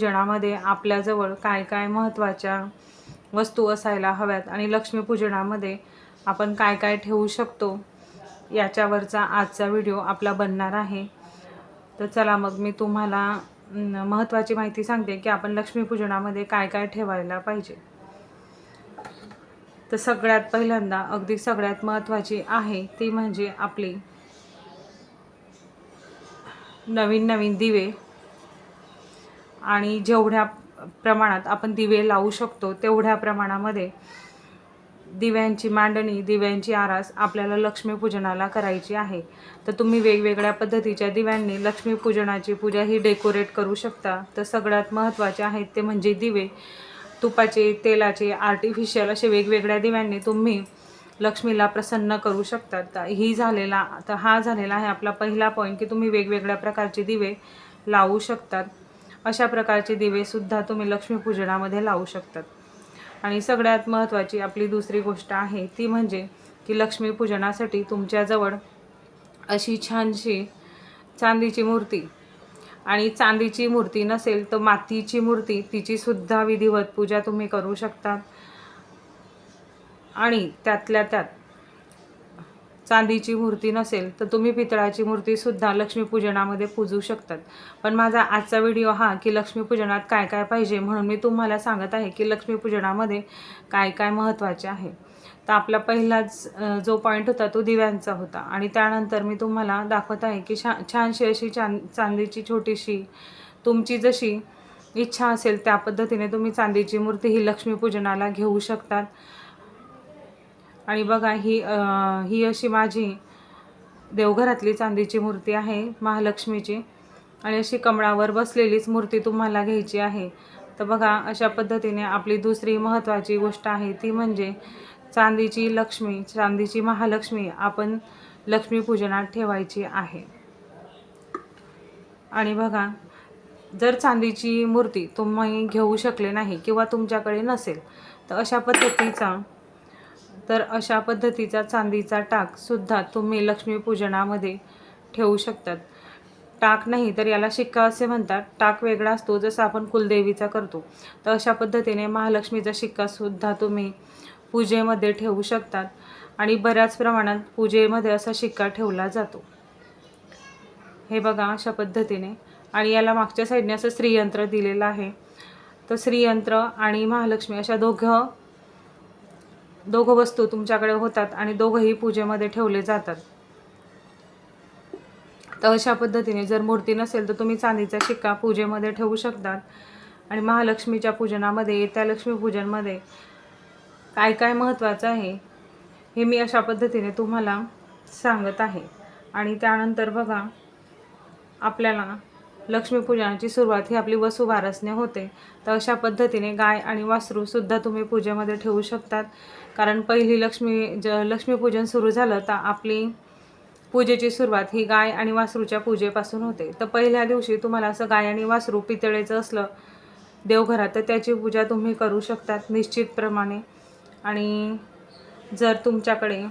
लक्ष्मीपूजनामध्ये आपल्याजवळ काय काय महत्त्वाच्या वस्तू असायला हव्यात आणि लक्ष्मीपूजनामध्ये आपण काय काय ठेवू शकतो याच्यावरचा आजचा व्हिडिओ आपला बनणार आहे. तर चला मग मी तुम्हाला महत्त्वाची माहिती सांगते की आपण लक्ष्मीपूजनामध्ये काय काय ठेवायला पाहिजे. तर सगळ्यात पहिल्यांदा अगदी सगळ्यात महत्त्वाची आहे ती म्हणजे आपली नवीन नवीन दिवे. आणि जेवढ्या प्रमाणात आपण दिवे लावू शकतो तेवढ्या प्रमाणामध्ये दिव्यांची मांडणी दिव्यांची आरास आपल्याला लक्ष्मीपूजनाला करायची आहे. तर तुम्ही वेगवेगळ्या पद्धतीच्या दिव्यांनी लक्ष्मीपूजनाची पूजा ही डेकोरेट करू शकता. तर सगळ्यात महत्त्वाचे आहेत ते म्हणजे दिवे. तुपाचे तेलाचे आर्टिफिशियल असे वेगवेगळ्या दिव्यांनी तुम्ही लक्ष्मीला प्रसन्न करू शकतात तर ही झालेला तर हा झालेला आहे आपला पहिला पॉईंट की तुम्ही वेगवेगळ्या प्रकारचे दिवे लावू शकतात. अशा प्रकारचे दिवेसुद्धा तुम्ही लक्ष्मीपूजनामध्ये लावू शकतात. आणि सगळ्यात महत्त्वाची आपली दुसरी गोष्ट आहे ती म्हणजे की लक्ष्मीपूजनासाठी तुमच्याजवळ अशी छानशी चांदीची मूर्ती. आणि चांदीची मूर्ती नसेल तर मातीची मूर्ती तिचीसुद्धा विधिवत पूजा तुम्ही करू शकता. आणि त्यातल्या त्यात चांदीची मूर्ती नसेल तर तुम्ही पितळाची मूर्तीसुद्धा लक्ष्मीपूजनामध्ये पूजू शकतात. पण माझा आजचा व्हिडिओ हा की लक्ष्मीपूजनात काय काय पाहिजे म्हणून मी तुम्हाला सांगत आहे की लक्ष्मीपूजनामध्ये काय काय महत्त्वाचे आहे. तर आपला पहिलाच जो पॉईंट होता तो दिव्यांचा होता. आणि त्यानंतर मी तुम्हाला दाखवत आहे की छा छानशी अशी चां चांदीची छोटीशी तुमची जशी इच्छा असेल त्या पद्धतीने तुम्ही चांदीची मूर्ती ही लक्ष्मीपूजनाला घेऊ शकतात. आणि बघा ही ही अशी माझी देवघरातली चांदीची मूर्ती आहे महालक्ष्मीची. आणि अशी कमळावर बसलेलीच मूर्ती तुम्हाला घ्यायची आहे. तर बघा अशा पद्धतीने आपली दुसरी महत्त्वाची गोष्ट आहे ती म्हणजे चांदीची लक्ष्मी चांदीची महालक्ष्मी आपण लक्ष्मीपूजनात ठेवायची आहे. आणि बघा जर चांदीची मूर्ती तुम्ही घेऊ शकले नाही किंवा तुमच्याकडे नसेल तर अशा पद्धतीचा तर अशा पद्धतीचा चांदीचा टाकसुद्धा तुम्ही लक्ष्मीपूजनामध्ये ठेवू शकतात. टाक नाही तर याला शिक्का असे म्हणतात. टाक वेगळा असतो जसं आपण कुलदेवीचा करतो. तर अशा पद्धतीने महालक्ष्मीचा शिक्कासुद्धा तुम्ही पूजेमध्ये ठेवू शकतात आणि बऱ्याच प्रमाणात पूजेमध्ये असा शिक्का ठेवला जातो. हे बघा अशा पद्धतीने. आणि याला मागच्या साईडने असं श्रीयंत्र दिलेलं आहे. तर श्रीयंत्र आणि महालक्ष्मी अशा दोघं दोघं वस्तू तुमच्याकडे होतात आणि दोघंही पूजेमध्ये ठेवले जातात. तर अशा पद्धतीने जर मूर्ती नसेल तर तुम्ही चांदीचा शिक्का पूजेमध्ये ठेवू शकतात. आणि महालक्ष्मीच्या पूजनामध्ये येत्या लक्ष्मीपूजनमध्ये काय काय महत्त्वाचं आहे हे मी अशा पद्धतीने तुम्हाला सांगत आहे. आणि त्यानंतर बघा आपल्याला लक्ष्मीपूजनाची सुरुवात ही आपली वसुबारसने होते. तर अशा पद्धतीने गाय आणि वासरूसुद्धा तुम्ही पूजेमध्ये ठेवू शकतात. कारण पहिली लक्ष्मी ज लक्ष्मीपूजन सुरू झालं तर आपली पूजेची सुरुवात ही गाय आणि वासरूच्या पूजेपासून होते. तर पहिल्या दिवशी तुम्हाला असं गाय आणि वासरू पितळेचं असलं देवघरात तर त्याची पूजा तुम्ही करू शकतात निश्चितप्रमाणे. आणि जर तुमच्याकडे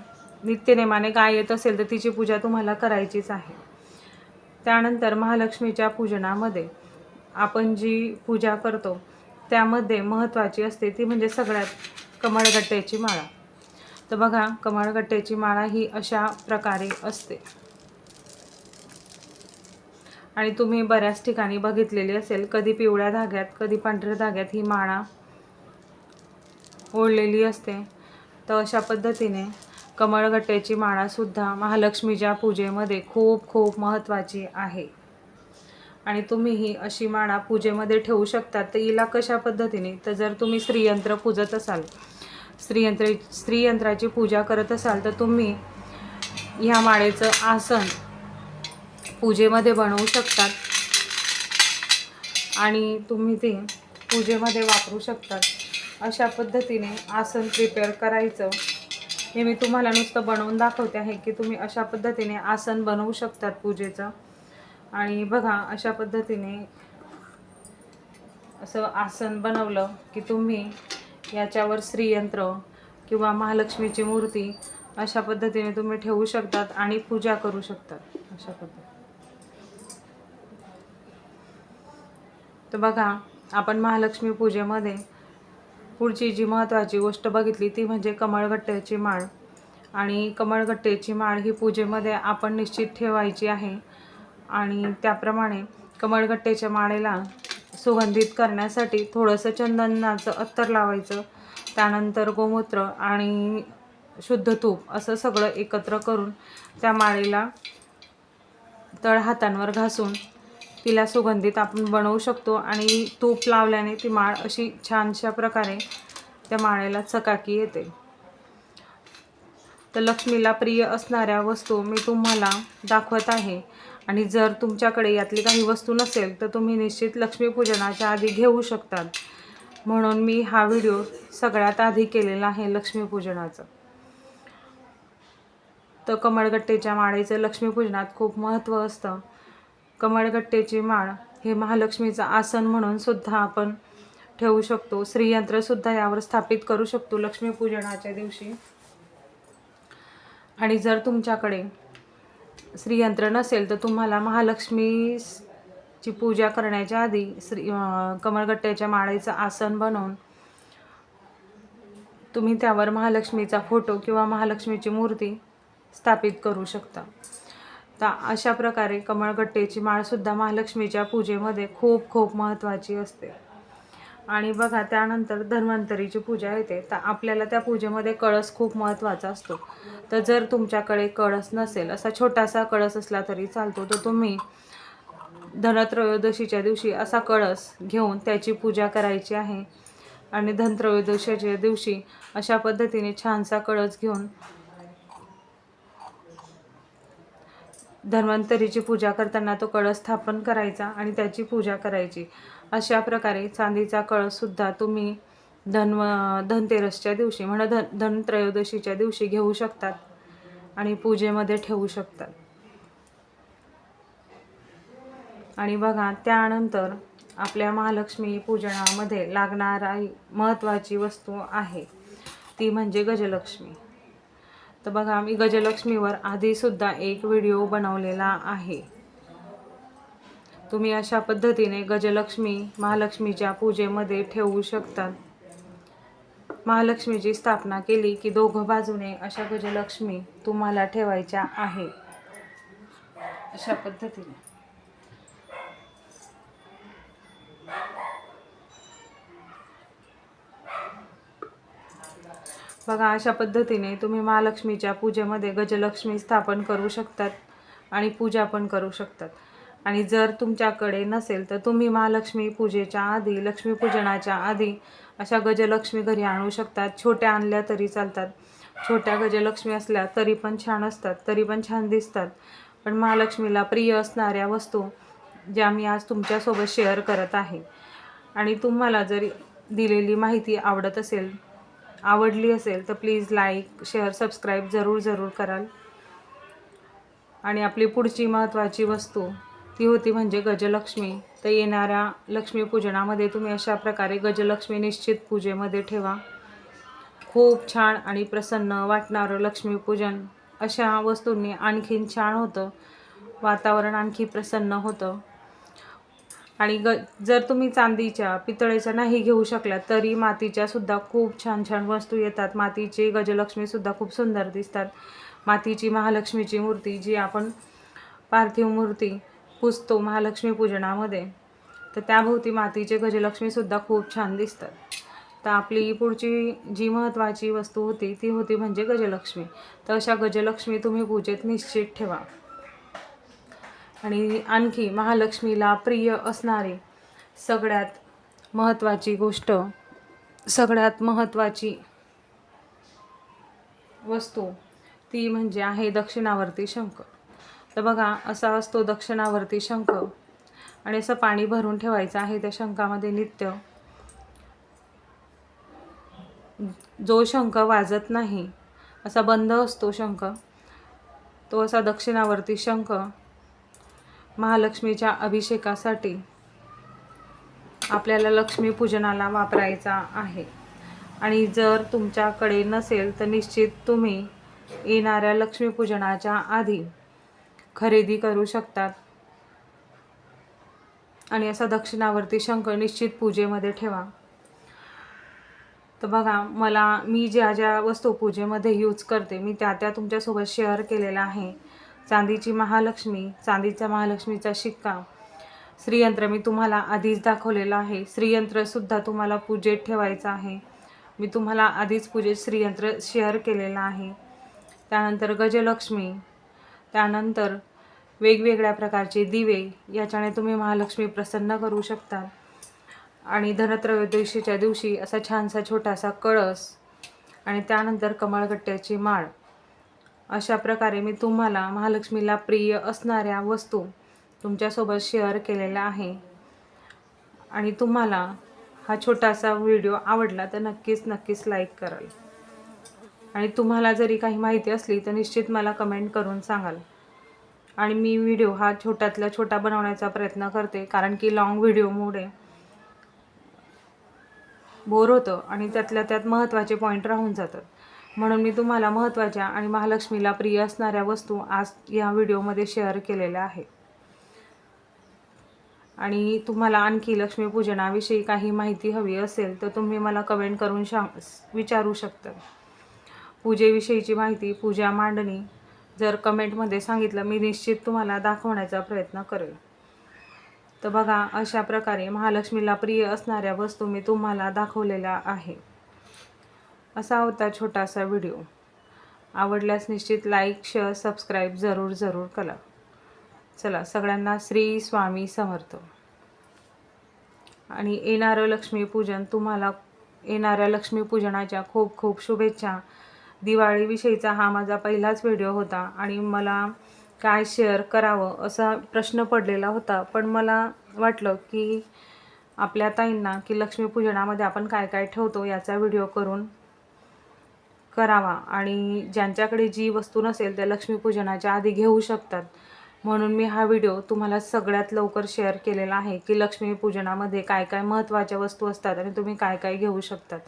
नित्यनेमाने गाय येत असेल तर तिची पूजा तुम्हाला करायचीच आहे. त्यानंतर महालक्ष्मीच्या पूजनामध्ये आपण जी पूजा करतो त्यामध्ये महत्त्वाची असते ती म्हणजे सगळ्यात कमळगट्ट्याची माळा. तर बघा कमळगट्ट्याची माळा ही अशा प्रकारे असते. आणि तुम्ही बऱ्याच ठिकाणी बघितलेली असेल कधी पिवळ्या धाग्यात कधी पांढऱ्या धाग्यात ही माळा ओढलेली असते. तर अशा पद्धतीने कमळगट्ट्याची माळासुद्धा महालक्ष्मीच्या पूजेमध्ये खूप खूप महत्त्वाची आहे. आणि तुम्ही ही अशी माळा पूजेमध्ये ठेवू शकता तर हिला कशा पद्धतीने? तर जर तुम्ही स्त्रीयंत्र पूजत असाल स्त्रीयंत्र स्त्रीयंत्राची पूजा करत असाल तर तुम्ही ह्या माळेचं आसन पूजेमध्ये बनवू शकतात. आणि तुम्ही ते पूजेमध्ये वापरू शकतात. अशा पद्धतीने आसन प्रिपेअर करायचं. हे मी तुम्हाला नुसतं बनवून दाखवते आहे की तुम्ही अशा पद्धतीने आसन बनवू शकतात पूजेचं. आणि बघा अशा पद्धतीने असं आसन बनवलं की तुम्ही याच्यावर श्रीयंत्र किंवा महालक्ष्मीची मूर्ती अशा पद्धतीने तुम्ही ठेवू शकतात आणि पूजा करू शकतात. अशा पद्धतीने. तर बघा आपण महालक्ष्मी पूजेमध्ये पुढची जी महत्त्वाची गोष्ट बघितली ती म्हणजे कमळगट्ट्याची माळ. आणि कमळगट्ट्याची माळ ही पूजेमध्ये आपण निश्चित ठेवायची आहे. आणि त्याप्रमाणे कमळगट्ट्याच्या माळेला सुगंधित करण्यासाठी थोडंसं चंदनाचं अत्तर लावायचं. त्यानंतर गोमूत्र आणि शुद्ध तूप असं सगळं एकत्र करून त्या माळेला तळ हातांवर घासून तिला सुगंधित आपण बनवू शकतो आणि तूप लावल्याने ती माळ अशी छानशा प्रकारे त्या माळेला चकाकी येते. तर लक्ष्मीला प्रिय असणाऱ्या वस्तू मी तुम्हाला दाखवत आहे. आणि जर तुमच्याकडे यातली काही वस्तू नसेल तर तुम्ही निश्चित लक्ष्मीपूजनाच्या आधी घेऊ शकतात. म्हणून मी हा व्हिडिओ सगळ्यात आधी केलेला आहे लक्ष्मीपूजनाचं तर कमळगट्टेच्या माळेचं लक्ष्मीपूजनात खूप महत्त्व असतं. कमळगट्टेची माळ हे महालक्ष्मीचं आसन म्हणून सुद्धा आपण ठेवू शकतो. श्रीयंत्रसुद्धा यावर स्थापित करू शकतो लक्ष्मीपूजनाच्या दिवशी. आणि जर तुमच्याकडे श्रीयंत्र नसेल तर तुम्हाला महालक्ष्मीची पूजा करण्याच्या आधी श्री कमळगट्ट्याच्या माळेचं आसन बनवून तुम्ही त्यावर महालक्ष्मीचा फोटो किंवा महालक्ष्मीची मूर्ती स्थापित करू शकता. तर अशा प्रकारे कमळगट्टेची माळसुद्धा महालक्ष्मीच्या पूजेमध्ये खूप खूप महत्त्वाची असते. आणि बघा त्यानंतर धन्वंतरीची पूजा येते. तर आपल्याला त्या पूजेमध्ये कळस खूप महत्त्वाचा असतो. तर जर तुमच्याकडे कळस नसेल असा छोटासा कळस असला तरी चालतो. तर तुम्ही धनत्रयोदशीच्या दिवशी असा कळस घेऊन त्याची पूजा करायची आहे. आणि धनत्रयोदशीच्या दिवशी अशा पद्धतीने छानसा कळस घेऊन धन्वंतरीची पूजा करताना तो कळस स्थापन करायचा आणि त्याची पूजा करायची. अशा प्रकारे चांदीचा कळससुद्धा तुम्ही धन्व धनतेरसच्या दिवशी म्हणा धन धनत्रयोदशीच्या दिवशी घेऊ शकतात आणि पूजेमध्ये ठेवू शकतात. आणि बघा त्यानंतर आपल्या महालक्ष्मी पूजनामध्ये लागणारा महत्त्वाची वस्तू आहे. ती म्हणजे गजलक्ष्मी. तर बघा मी गजलक्ष्मीवर आधीसुद्धा एक व्हिडिओ बनवलेला आहे. तुम्ही अशा पद्धतीने गजलक्ष्मी महालक्ष्मीच्या पूजेमध्ये ठेवू शकतात. महालक्ष्मीची स्थापना केली की दोघं बाजूने अशा गजलक्ष्मी तुम्हाला ठेवायच्या आहे. अशा पद्धतीने. बघा अशा पद्धतीने तुम्ही महालक्ष्मीच्या पूजेमध्ये गजलक्ष्मी स्थापन करू शकतात आणि पूजा पण करू शकतात. आणि जर तुमच्याकडे नसेल तर तुम्ही महालक्ष्मी पूजेच्या आधी लक्ष्मीपूजनाच्या आधी अशा गजलक्ष्मी घरी आणू शकतात. छोट्या आणल्या तरी चालतात. छोट्या गजलक्ष्मी असल्या तरी पण छान असतात तरी पण छान दिसतात. पण महालक्ष्मीला प्रिय असणाऱ्या वस्तू ज्या मी आज तुमच्यासोबत शेअर करत आहे. आणि तुम्हाला जर दिलेली माहिती आवडत असेल आवडली असेल तर प्लीज लाईक शेअर सबस्क्राईब जरूर जरूर कराल. आणि आपली पुढची महत्त्वाची वस्तू ती होती म्हणजे गजलक्ष्मी. तर येणाऱ्या लक्ष्मीपूजनामध्ये तुम्ही अशा प्रकारे गजलक्ष्मी निश्चित पूजेमध्ये ठेवा. खूप छान आणि प्रसन्न वाटणारं लक्ष्मीपूजन अशा वस्तूंनी आणखीन छान होतं. वातावरण आणखी प्रसन्न होतं. आणि ग जर तुम्ही चांदीच्या पितळेच्या नाही घेऊ शकला तरी मातीच्या सुद्धा खूप छान छान वस्तू येतात. मातीचे गजलक्ष्मीसुद्धा खूप सुंदर दिसतात. मातीची महालक्ष्मीची मूर्ती जी आपण पार्थिव मूर्ती पुजतो महालक्ष्मी पूजनामध्ये तर त्याभोवती मातीचे गजलक्ष्मीसुद्धा खूप छान दिसतात. तर आपली पुढची जी महत्त्वाची वस्तू होती ती होती म्हणजे गजलक्ष्मी. तर अशा गजलक्ष्मी तुम्ही पूजेत निश्चित ठेवा. आणि आणखी महालक्ष्मीला प्रिय असणारी सगळ्यात महत्त्वाची गोष्ट सगळ्यात महत्त्वाची वस्तू ती म्हणजे आहे दक्षिणावर्ती शंख. तर बघा असा असतो दक्षिणावर्ती शंख. आणि असं पाणी भरून ठेवायचं आहे त्या शंखामध्ये नित्य. जो शंख वाजत नाही असा बंद असतो शंख. तो असा दक्षिणावर्ती शंख. महालक्ष्मीच्या अभिषेकासाठी आपल्याला लक्ष्मीपूजनाला वापरायचा आहे. आणि जर तुमच्याकडे नसेल तर निश्चित तुम्ही येणाऱ्या लक्ष्मीपूजनाच्या आधी खरेदी करू शकतात. आणि असा दक्षिणावरती शंख निश्चित पूजेमध्ये ठेवा. तर बघा मला मी ज्या ज्या वस्तू पूजेमध्ये यूज करते मी त्या त्या तुमच्यासोबत शेअर केलेल्या आहे. चांदीची महालक्ष्मी चांदीचा महालक्ष्मीचा शिक्का श्रीयंत्र मी तुम्हाला आधीच दाखवलेलं आहे. श्रीयंत्रसुद्धा तुम्हाला पूजेत ठेवायचं आहे. मी तुम्हाला आधीच पूजेत श्रीयंत्र शेअर केलेलं आहे. त्यानंतर गजलक्ष्मी. त्यानंतर वेगवेगळ्या प्रकारचे दिवे याच्याने तुम्ही महालक्ष्मी प्रसन्न करू शकता. आणि धनत्रयोदशीच्या दिवशी असा छानसा छोटासा कळस आणि त्यानंतर कमळगट्ट्याची माळ. अशा प्रकारे मी तुम्हाला महालक्ष्मीला प्रिय असणाऱ्या वस्तू तुमच्यासोबत शेअर केलेल्या आहे. आणि तुम्हाला हा छोटासा व्हिडिओ आवडला तर नक्कीच नक्कीच लाईक कराल. आणि तुम्हाला जरी काही माहिती असली तर निश्चित मला कमेंट करून सांगाल. आणि मी व्हिडिओ हा छोट्यातला छोटा बनवण्याचा प्रयत्न करते कारण की लाँग व्हिडिओमुळे बोर होतं आणि त्यातल्या त्यात महत्त्वाचे पॉईंट राहून जातात. म्हणून मी तुम्हाला महत्त्वाच्या आणि महालक्ष्मीला प्रिय असणाऱ्या वस्तू आज या व्हिडिओमध्ये शेअर केलेल्या आहेत. आणि तुम्हाला आणखी लक्ष्मीपूजनाविषयी काही माहिती हवी असेल तर तुम्ही मला कमेंट करून सांग विचारू शकता. पूजेविषयीची माहिती पूजा मांडणी जर कमेंटमध्ये सांगितलं मी निश्चित तुम्हाला दाखवण्याचा प्रयत्न करेल. तर बघा अशा प्रकारे महालक्ष्मीला प्रिय असणाऱ्या वस्तू मी तुम्हाला दाखवलेल्या आहे असा होता छोटासा व्हिडिओ. आवडल्यास निश्चित लाईक शेअर सबस्क्राईब जरूर जरूर करा. चला सगळ्यांना श्री स्वामी समर्थ. आणि येणारं लक्ष्मीपूजन तुम्हाला येणाऱ्या लक्ष्मीपूजनाच्या खूप खूप शुभेच्छा. दिवाळीविषयीचा हा माझा पहिलाच व्हिडिओ होता आणि मला काय शेअर करावं असा प्रश्न पडलेला होता. पण मला वाटलं की आपल्या ताईंना की लक्ष्मीपूजनामध्ये आपण काय काय ठेवतो याचा व्हिडिओ करून करावा आणि ज्यांच्याकडे जी वस्तू नसेल त्या लक्ष्मीपूजनाच्या आधी घेऊ शकतात. म्हणून मी हा व्हिडिओ तुम्हाला सगळ्यात लवकर शेअर केलेला आहे की लक्ष्मीपूजनामध्ये काय काय महत्त्वाच्या वस्तू असतात आणि तुम्ही काय काय घेऊ शकतात.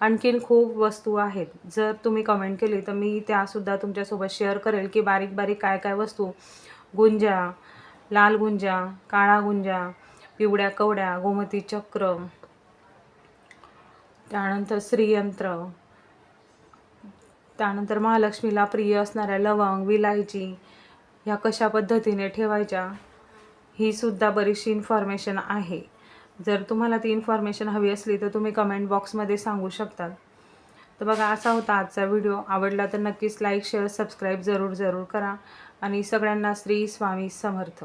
आणखीन खूप वस्तू आहेत. जर तुम्ही कमेंट केली तर मी त्यासुद्धा तुमच्यासोबत शेअर करेल की बारीक बारीक काय काय वस्तू. गुंजा लाल गुंजा काळा गुंजा पिवळ्या कवड्या गोमती चक्र त्यानंतर श्रीयंत्र त्यानंतर महालक्ष्मीला प्रिय असणाऱ्या लवंग विलायची ह्या कशा पद्धतीने ठेवायच्या ही सुद्धा बरीचशी इन्फॉर्मेशन आहे. जर तुम्हाला ती इन्फॉर्मेशन हवी असली तर तुम्ही कमेंट बॉक्समध्ये सांगू शकतात तर बघा असा होता आजचा व्हिडिओ आवडला तर नक्कीच लाईक शेअर सबस्क्राईब जरूर जरूर करा. आणि सगळ्यांना श्री स्वामी समर्थ.